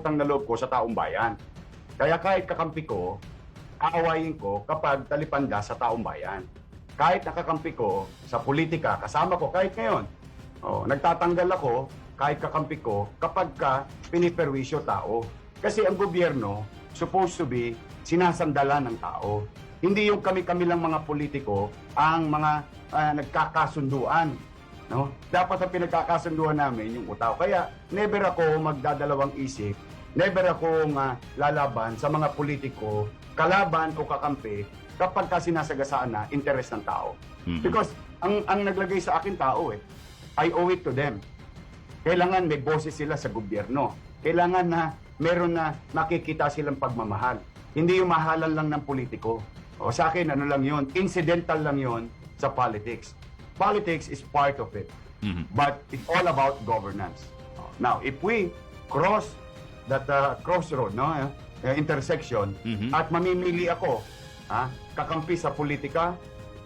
utang na loob ko sa taong bayan. Kaya kahit kakampi ko, aawayin ko kapag talipanda sa taong bayan. Kahit nakakampi ko sa politika, kasama ko kahit ngayon. Oh, nagtatanggal ako kahit kakampi ko kapag ka piniperwisyo tao. Kasi ang gobyerno supposed to be sinasandalan ng tao. Hindi yung kami-kami lang mga politiko ang mga ah, nagkakasunduan. No? Dapat ang pinagkakasunduan namin yung utaw. Kaya never ako magdadalawang isip, never akong ah, lalaban sa mga politiko, kalaban o kakampi kapag ka sinasagasaan na interes ng tao. Mhm. Because ang ang naglagay sa akin tao eh, I owe it to them. Kailangan may boses sila sa gobyerno. Kailangan na meron na makikita silang pagmamahal. Hindi yung mahalan lang ng politiko. O sa akin, ano lang yun, incidental lang yun sa politics. Politics is part of it. Mhm. But it's all about governance. Now, if we cross that uh, crossroad, no, uh, intersection, Mhm. at mamimili ako, ha, kakampi sa politika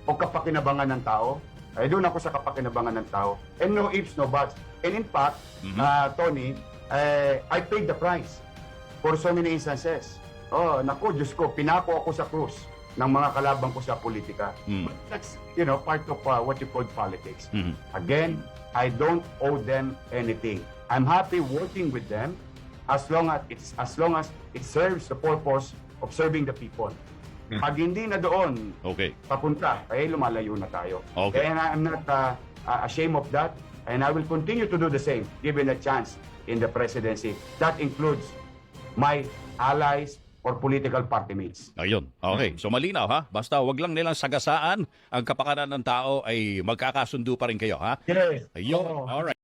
o kapakinabangan ng tao, ay doon ako sa kapakinabangan ng tao. And no ifs, no buts. And in fact, Mhm. uh, Tony, eh, I paid the price for so many instances. Oh, naku, Diyos ko, pinako ako sa krus ng mga kalabang ko sa politika. Mm. But that's, you know, part of uh, what you call politics. Mhm. Again, I don't owe them anything. I'm happy working with them as long as it's as long as it serves the purpose of serving the people. Pag hindi na doon Okay. papunta, ay lumalayo na tayo. Okay. And I'm not uh, uh, ashamed of that. And I will continue to do the same given a chance in the presidency. That includes my allies or political party mates. Ayun. Okay. So malinaw ha. Basta wag lang nilang sagasaan ang kapakanan ng tao ay magkakasundo pa rin kayo ha. Yes. Ayun. Oo. Alright.